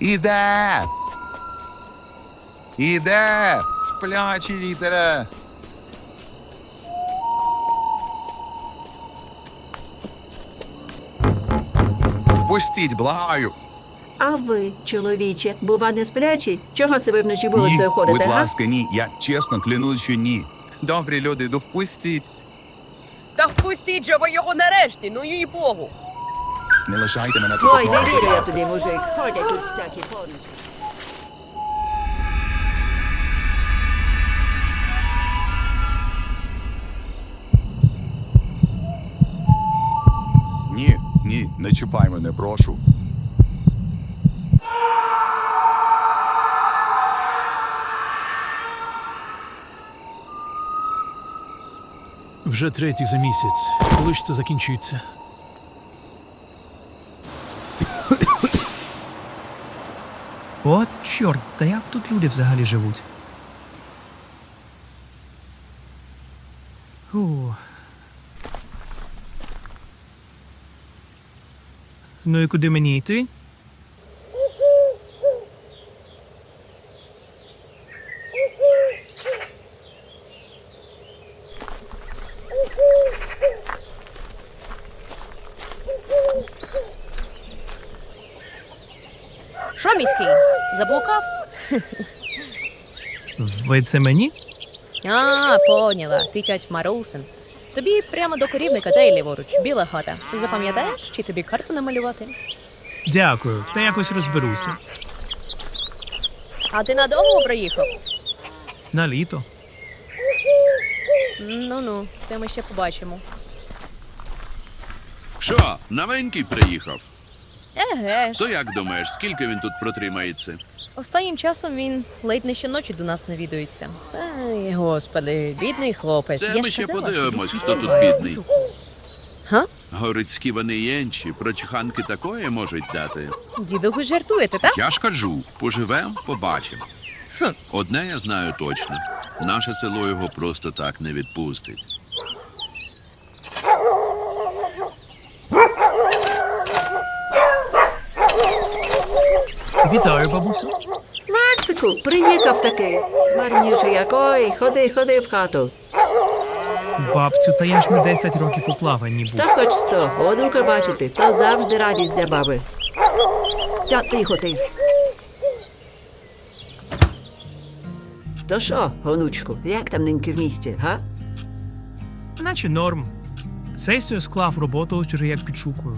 Іде! Іде! Сплячі літера! Впустіть, благаю! А ви, чоловіче, бува не сплячий? Чого це ви вночі вулицею ні, ходите? будь га? ласка, ні. Я чесно клянусь, що ні. Добрі люди, ну впустіть. Та впустіть же ви його нарешті, ну їй богу. Не лишайте мене Ой, тут. не вірю я тобі, мужик. Ходять тут всякі поночі. Ні, ні, не чіпай мене, прошу. Вже третій за місяць. Коли ж це закінчиться? От чорт, та як тут люди взагалі живуть? Фу. Ну і куди мені йти? Що міський? Заблукав? Ви це мені? А, поняла. Ти Марусин. Тобі прямо до корівника та й ліворуч, біла хата. Запам'ятаєш, чи тобі карту намалювати? Дякую, та якось розберуся. А ти надовго приїхав? На літо. Ну ну, це ми ще побачимо. Що, новенький приїхав? Еге ж. То як думаєш, скільки він тут протримається? Останнім часом він ледь не щоночі до нас навідується. Ай, господи, бідний хлопець. Це Я ми ж ще казала, подивимось, хто тут відчуває. бідний. Га? Горицькі вони єнчі, прочханки такої можуть дати. Діду, ви жартуєте, так? Я ж кажу, поживем, побачимо. Одне я знаю точно: наше село його просто так не відпустить. Вітаю, бабусю. Максику, приїхав такий. Змарнівши як, ой, ходи, ходи в хату. Бабцю, та я ж не 10 років у плаванні був. Та хоч сто, онука бачити, то завжди радість для баби. Та тихо ти. То що, онучку, як там ниньки в місті, га? Наче норм. Сесію склав роботу уже як підшукую.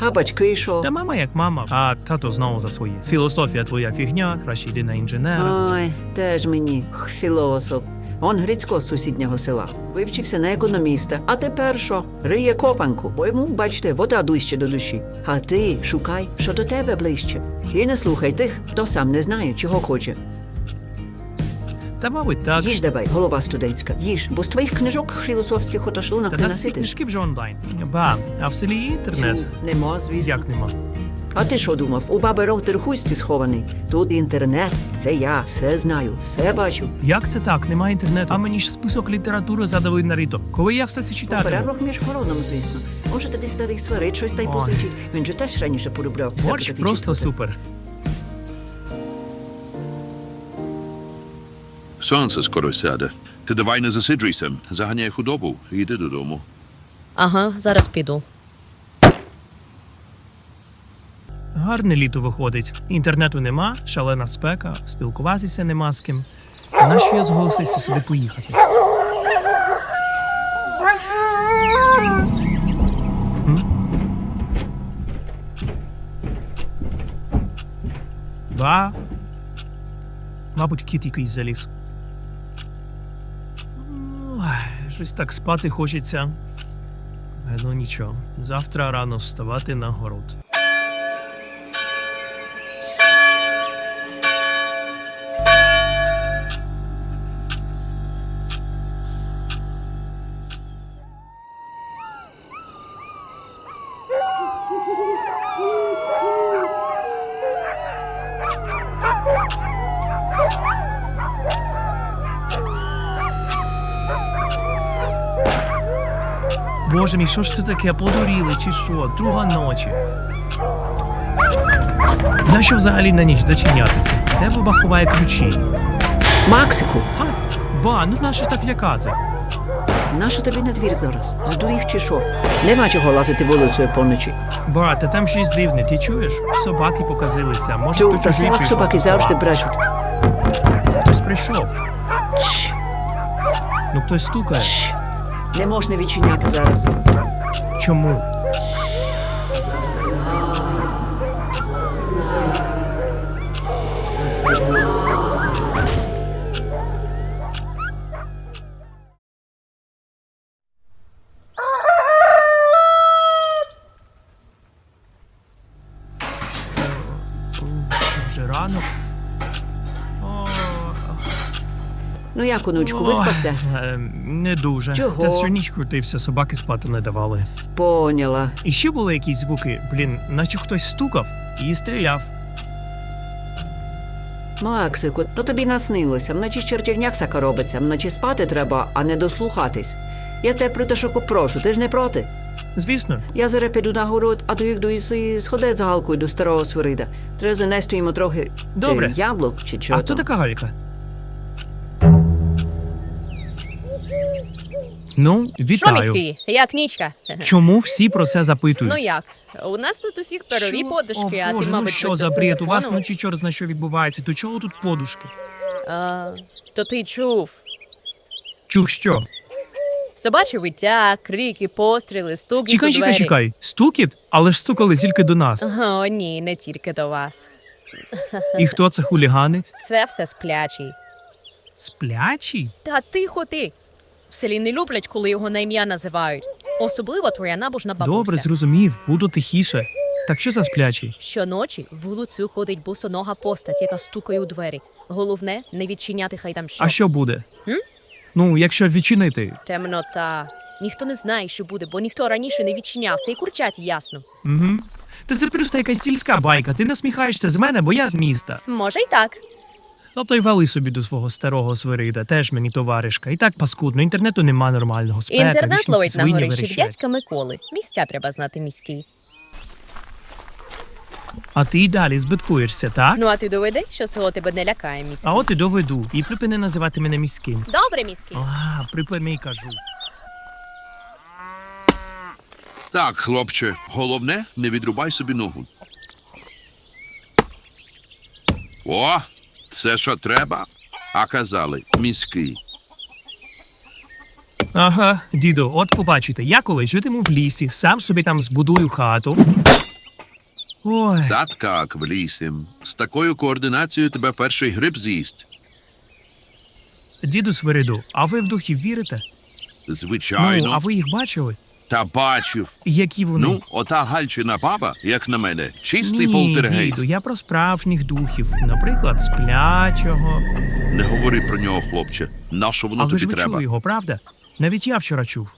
А батьки що? Та мама як мама, а тато знову за своє. Філософія твоя фігня, краще йди на інженера. Ой, теж мені х, філософ. Он Грицько з сусіднього села. Вивчився на економіста. А тепер що? Риє копанку, бо йому, бачите, вода ближче до душі. А ти шукай, що до тебе ближче. І не слухай тих, хто сам не знає, чого хоче. Та мабуть так. Їж давай, голова студентська, їж, бо з твоїх книжок філософських ото шлунок Та не нас наситиш. книжки вже онлайн. Ба, а в селі є інтернет. Тьфу, Нема, звісно. Як нема? А ти що думав? У баби ротер хусті схований. Тут інтернет, це я, все знаю, все бачу. Як це так? Немає інтернету. А мені ж список літератури задали на рито. Коли я все це У читатиму? перервах між хороном, звісно. Може, тоді старий сварить щось та й Ой. позичить. Він же теж раніше полюбляв всяке Борщ таке просто читати. супер. Сонце скоро сяде. Ти давай не засиджуйся, заганяй худобу і йди додому. Ага, зараз піду. Гарне літо виходить. Інтернету нема, шалена спека, спілкуватися нема з ким. А нащо я зголосився сюди поїхати? М? Ба. Мабуть, кіт якийсь заліз. Щось так спати хочеться. Ну нічого, завтра рано вставати на город. Боже мій, що ж це таке? Подуріли чи що? Друга ночі. Нащо взагалі на ніч зачинятися? Де баба ховає ключі? Максику, А, ба, ну нащо так лякати? нащо тобі на двір зараз? Здурів чи що? Нема чого лазити вулицею поночі. Ба, та там щось дивне, ти чуєш? Собаки показилися. Може, Чув, хто та чужий прийшов собаки завжди брешуть. Хтось прийшов. Чш, Ну хтось стукає. чш. Не можна відчиняти зараз. Чому? Як, онучку, виспався? Е, Не дуже. Чого? Та всю ніч крутився, собаки спати не давали. Поняла. І ще були якісь звуки, блін, наче хтось стукав і стріляв. Максику, ну тобі наснилося. Вночі чертівняк сака робиться, вночі спати треба, а не дослухатись. Я тебе про те, що прошу, ти ж не проти. Звісно, Я зараз піду на город, а то їх до іси сходить за галкою до старого свирида. Треба занести йому трохи Добре. чи яблук чи чого. а хто там. така Галька? Ну, Що вітаю. міський? Як нічка? Чому всі про це запитують? Ну як? У нас тут усіх перові Що? подушки, О, а ти, Боже, мабуть, ну що за бред? У вас телефоном? вночі чорт зна що відбувається. До чого тут подушки? А, то ти чув. Чух що? Собаче виття, крики, постріли, стуки Чекай, у чекай, двері. чекай. Стукіт, але ж стукали тільки до нас. О, ні, не тільки до вас. І хто це хуліганить? Це все сплячий. Сплячий? Та тихо ти. В селі не люблять, коли його на ім'я називають. Особливо твоя набожна бабуся. Добре, зрозумів, буду тихіше. Так що за сплячий? Щоночі вулицею ходить босонога постать, яка стукає у двері. Головне, не відчиняти хай там що. А що буде? М? Ну, якщо відчинити. Темнота. Ніхто не знає, що буде, бо ніхто раніше не відчиняв. Це і курчать ясно. Угу. Та це просто якась сільська байка. Ти насміхаєшся з мене, бо я з міста. Може й так. Тобто й вали собі до свого старого свирида, теж мені товаришка. І так паскудно, інтернету нема нормального спека. Інтернет ловить на свині горищі в верещать. дядька Миколи. Місця треба знати міський. А ти й далі збиткуєшся, так? Ну а ти доведи, що село тебе не лякає міський. А от і доведу. І припини називати мене міським. Добре, міський. А, припини, кажу. Так, хлопче, головне, не відрубай собі ногу. О, це що треба? А казали, міський. Ага, діду, от побачите, я колись житиму в лісі, сам собі там збудую хату. Ой, Та как в лісі. З такою координацією тебе перший гриб з'їсть. діду Свириду, а ви в духів вірите? Звичайно. Ну, а ви їх бачили? Та бачив. Які вони? Ну, ота гальчина баба, як на мене, чистий Ні, полтергейст. діду, я про справжніх духів, наприклад, сплячого. Не говори про нього, хлопче. На що воно Але тобі ж ви треба? чули його, правда? Навіть я вчора чув.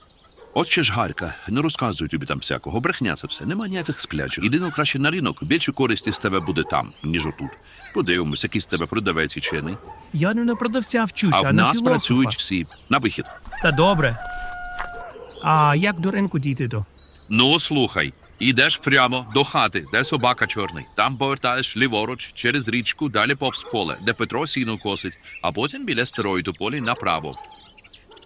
От ще ж Гарка, не розказуй тобі там всякого. Брехня це все. Нема ніяких сплячих. Іди ну краще на ринок. Більше користі з тебе буде там, ніж отут. Подивимось, який з тебе продавець і чиний. Я не на продавця вчуся, А а, в на нас філософа. працюють всі. На вихід. Та добре. А як до ринку дійти то? Ну, слухай, ідеш прямо до хати, де собака чорний. Там повертаєш ліворуч через річку, далі повз поле, де Петро сіно косить, а потім біля старої тополі направо.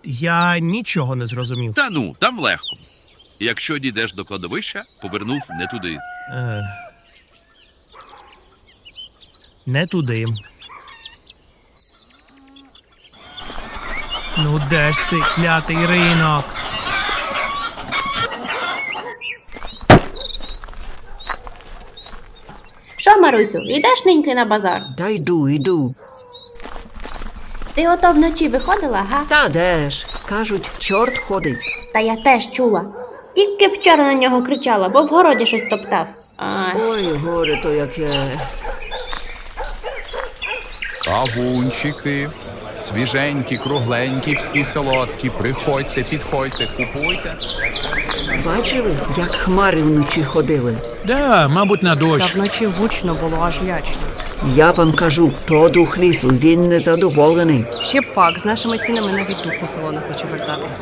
Я нічого не зрозумів. Та ну, там легко. Якщо дійдеш до кладовища, повернув не туди. Е... Не туди. Ну де ж цей клятий ринок? Що, Марусю, йдеш неньки на базар? Та йду, йду. Ти ото вночі виходила, га? Та де ж? Кажуть, чорт ходить. Та я теж чула. Тільки вчора на нього кричала, бо в городі щось топтав. Ай. Ой, горе то яке. Кавунчики, свіженькі, кругленькі, всі солодкі. Приходьте, підходьте, купуйте. Бачили, як хмари вночі ходили? Да, мабуть, на Та дощ. вночі гучно було аж лячно. Я вам кажу, то дух лісу, він незадоволений. Ще пак з нашими цінами навіть дух у село не хоче вертатися.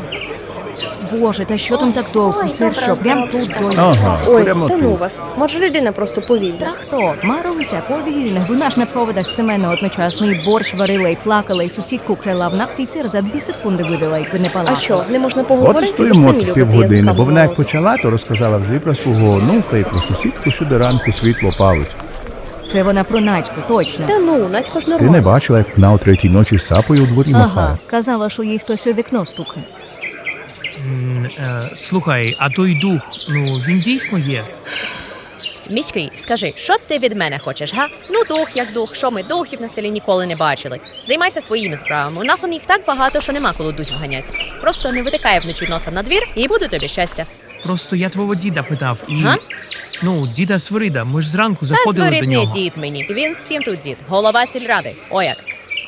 Боже, та що там так довго? Сир, що прям тут до Ага, Ой, прямо та ну тут. вас. Може, людина просто повільна. Та хто? Маруся, повільна. Вона ж на проводах Семена одночасно і борщ варила, і плакала, і сусідку крила. Вона цей сир за дві секунди видала, якби не палала. А що, не можна поговорити? і Ви ж стоїмо самі тут любите півгодини, бо вона як почала, то розказала вже і про свого онука, і про сусідку, що до ранку світло палить. Це вона про Надьку, точно. Та ну, Надько ж Ти не бачила, як вона о третій ночі з сапою у дворі махає. Ага, казала, що їй хтось у вікно стукає. М, е, слухай, а той дух, ну він дійсно є. Міський, скажи, що ти від мене хочеш, га? Ну, дух як дух, що ми духів на селі ніколи не бачили. Займайся своїми справами. У нас у них так багато, що нема коли духів ганять. Просто не витикай вночі носа на двір і буде тобі щастя. Просто я твого діда питав і. Га? Ну, діда Свирида, ми ж зранку Та заходили до зворітний нього. дід мені. Він всім тут дід. Голова сільради. О як.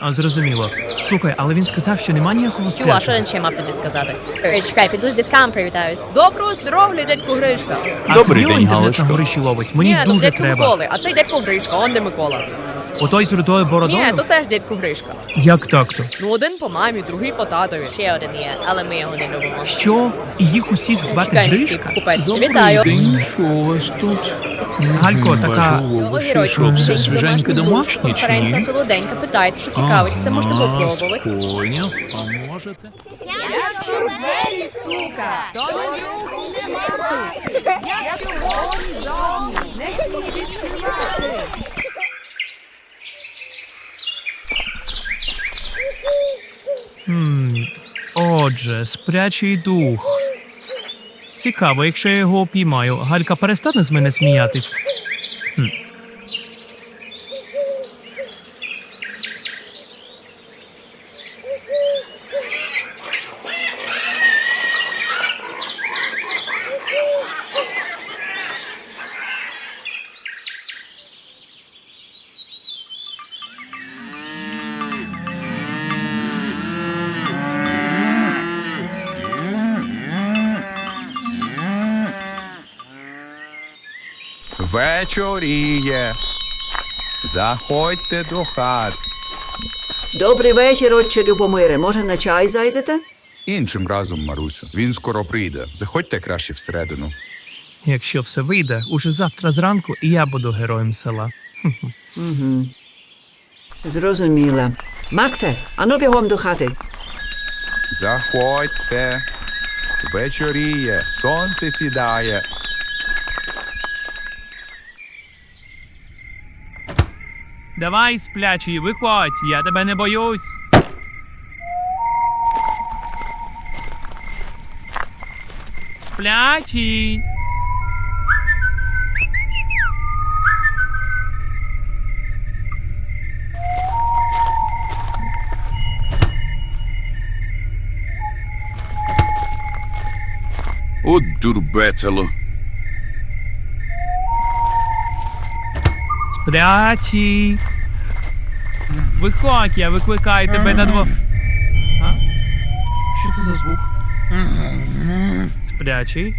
А зрозуміло. Слухай, але він сказав, що нема ніякого Тю, а що спрячу. він ще мав тобі сказати? Е, Чекай, піду з дядьками привітаюсь. Доброго здоров'я, дядьку Гришка. А Добрий це день, Галочко. горищі ловить. Мені Ні, тут дуже дядько треба. Миколи, а цей дядьку Гришка, он де Микола. Отой з рудою бородою? Ні, тут теж дядько Гришка. Як так-то? Ну, один по мамі, другий по татові. Ще один є, але ми його не любимо. Що? І їх усіх звати Чекай, міський Гришка? купець, вітаю. День, що у вас тут? Галько, така- що, все свіженьке домашнє чи Конференція ні? солоденька, питайте, що цікавиться, можна попробувати. Поняв, а можете? Хм, отже, спрячий дух. Цікаво, якщо я його опіймаю, Галька перестане з мене сміятись. Вечоріє. Заходьте до хат. Добрий вечір, отче Любомире. Може, на чай зайдете? Іншим разом, Марусю. Він скоро прийде. Заходьте краще всередину. Якщо все вийде, уже завтра зранку і я буду героєм села. Угу. Зрозуміла. Максе, ану бігом до хати. Заходьте. Вечоріє. Сонце сідає. Давай, сплячий, виходь, я тебе не боюсь. Сплячий. От дурбецело. Сплячий. Виходь, я викликаю тебе на дво. А? Що це за звук? Сплячий.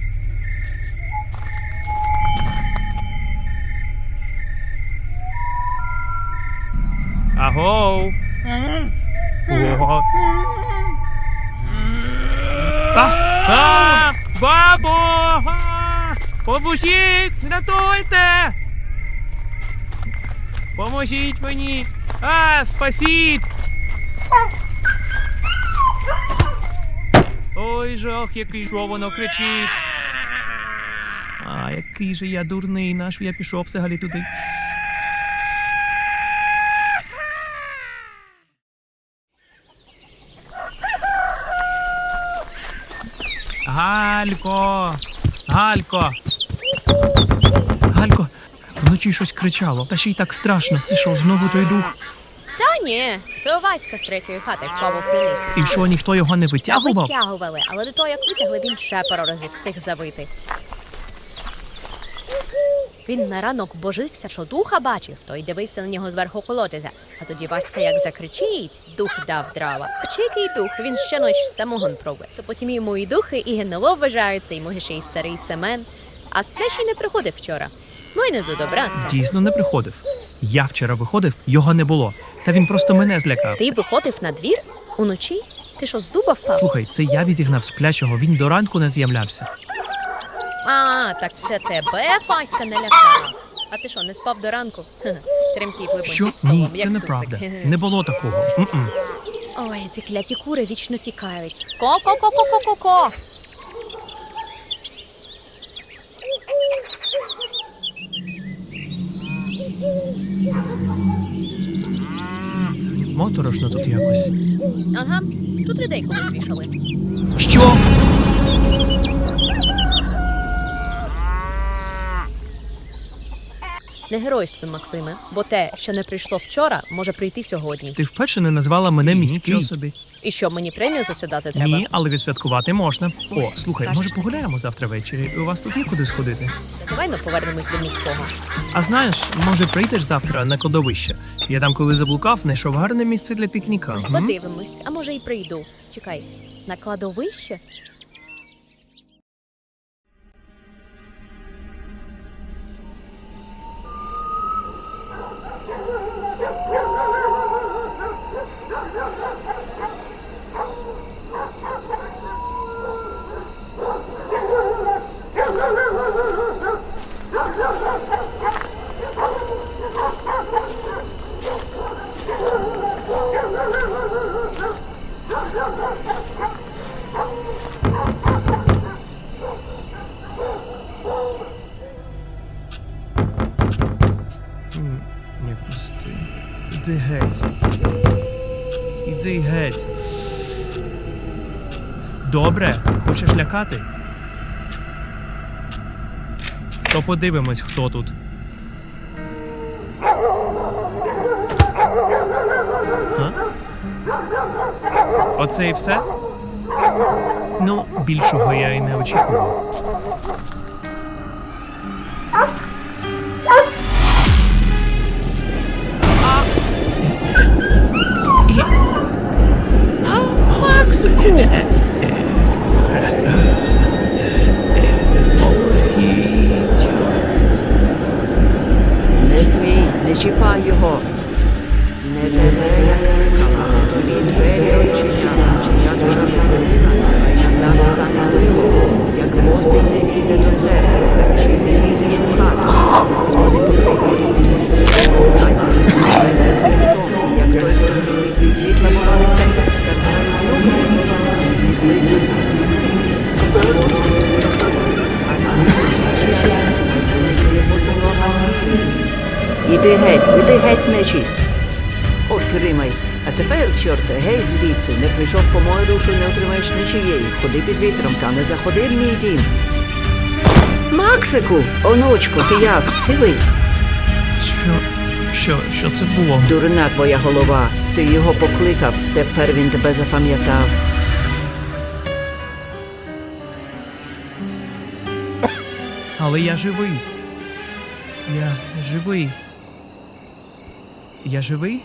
Агоу. Ого. А! А! Бабо! А! Поможіть! Рятуйте! Поможіть мені! А, спасіть! Ой, жах, який що воно кричить. А, який же я дурний, наш я пішов взагалі туди. Галько! Галько! Вночі щось кричало, та ще й так страшно. Це що, знову той дух? Та ні, то Васька з третьої хати впав у криницю. І що, ніхто його не Та витягував? витягували, але до того, як витягли, він ще пару разів встиг завити. Він на ранок божився, що духа бачив, то й дивився на нього зверху колотязя. А тоді Васька як закричить, дух дав дрова. Хоча який дух, він ще ночі самогон пробує. То потім йому і духи, і ГНЛО вважаються, і може ще й старий Семен. А сплячий не приходив вчора. Ну й не до добра. Дійсно не приходив. Я вчора виходив, його не було. Та він просто мене злякав. Ти виходив на двір уночі? Ти що, з дуба впав? Слухай, це я відігнав сплячого, він до ранку не з'являвся. А, так це тебе Фаська налякала. А ти що, не спав до ранку? Хе-хе. Тремтів либонь Що? під столом, Ні, як це цуцик. неправда. Не було такого. М-м. Ой, ці кляті кури вічно тікають. Ко-ко-ко-ко-ко-ко. Моторошно тут якось. Ага, тут людей колись вішали. Що? Не геройствуй, Максиме, бо те, що не прийшло вчора, може прийти сьогодні. Ти вперше не назвала мене міський. Собі. І що, мені премію засідати треба? Ні, але відсвяткувати можна. О, слухай, Скажеш може погуляємо завтра ввечері? У вас тут є куди сходити? Давай ну повернемось до міського. А знаєш, може прийдеш завтра на кладовище? Я там, коли заблукав, знайшов гарне місце для пікніка. Подивимось, а може й прийду. Чекай, на кладовище? Іди геть. Добре, хочеш лякати? То подивимось, хто тут. Оце і все? Ну, більшого я і не очікував. Не смій, не чіпай його. Ходи під вітром, та не заходи в мій дім. Максику, онучку, ти як? Цілий? Що, що, що це було? Дурна твоя голова. Ти його покликав, тепер він тебе запам'ятав. Але я живий. Я живий. Я живий?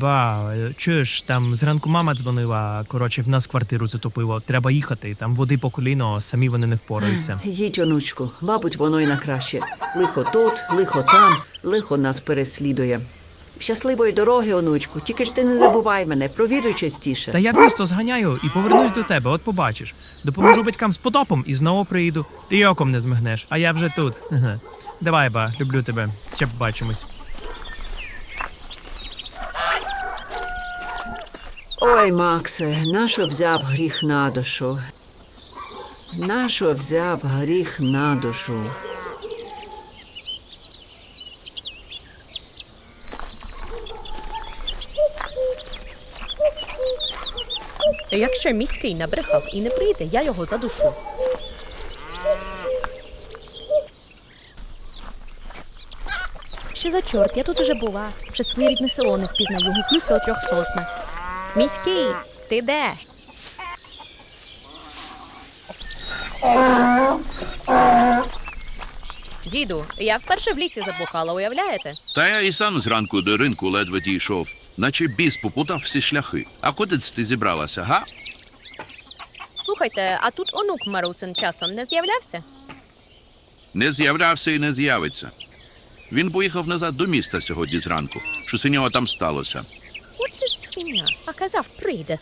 Ба, е, чуєш, там зранку мама дзвонила. Коротше, в нас квартиру затопило. Треба їхати. Там води по коліно, самі вони не впораються. Їдь, онучку, мабуть, воно й на краще. Лихо тут, лихо там, лихо нас переслідує. Щасливої дороги, онучку, тільки ж ти не забувай мене, провідуй частіше. Та я в місто зганяю і повернусь до тебе, от побачиш. Допоможу батькам з потопом і знову приїду. Ти й оком не змигнеш, а я вже тут. Давай, ба, люблю тебе. Ще побачимось. Ой, Максе, нащо взяв гріх на душу? Нащо взяв гріх на душу? Якщо міський набрехав і не прийде, я його задушу. Що за чорт? Я тут уже була. Вже своє рідне село не впізнаю, гуклюся у трьох соснах. Міський, ти де? Діду, я вперше в лісі заблукала, уявляєте? Та я і сам зранку до ринку ледве дійшов, наче біс попутав всі шляхи. А куди це ти зібралася, га? Слухайте, а тут онук Марусин часом не з'являвся? Не з'являвся і не з'явиться. Він поїхав назад до міста сьогодні зранку. Щось у нього там сталося. Свиня, а казав, прийде.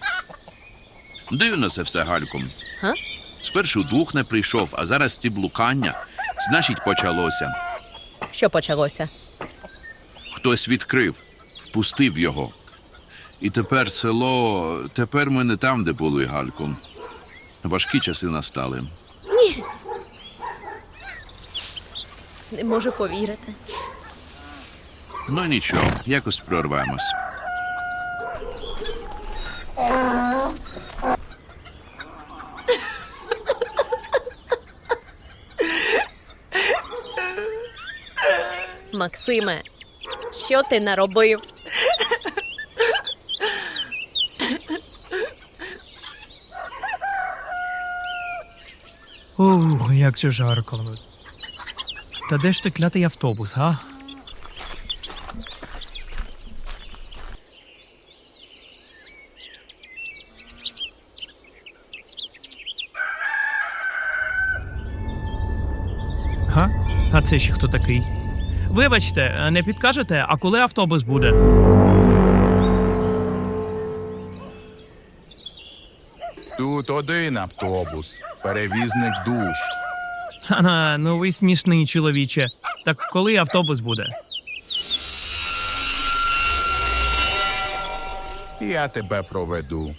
Дивно це все гальком. Га? Спершу дух не прийшов, а зараз ці блукання. Значить, почалося. Що почалося? Хтось відкрив, впустив його. І тепер село. Тепер ми не там, де були гальком. Важкі часи настали. Ні. Не можу повірити. Ну нічого, якось прорвемось. Максиме, що ти наробив? Ух, як це жарко. Та де ж ти клятий автобус? Га? А це ще хто такий? Вибачте, не підкажете, а коли автобус буде? Тут один автобус, перевізник душ. Ха, ну ви смішний чоловіче. Так коли автобус буде? Я тебе проведу.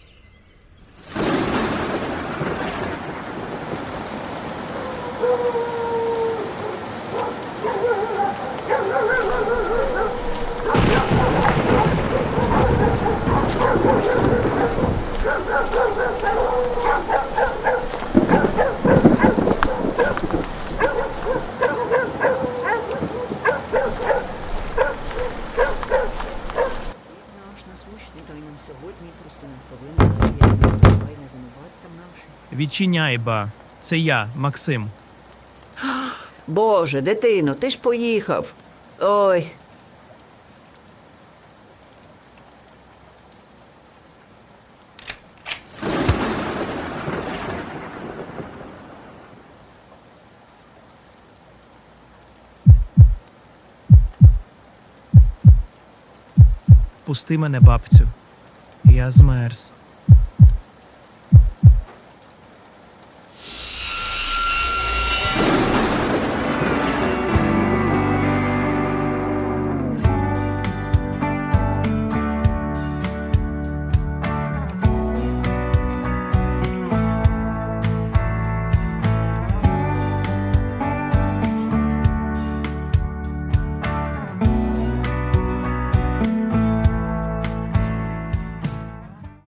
Наш насущний дай нам сьогодні просто не повинен, як не бувай не винуватцям нашим. Відчиняй, ба. Це я, Максим. Боже, дитино, ти ж поїхав. Ой, Пусти мене, бабцю. Я змерз.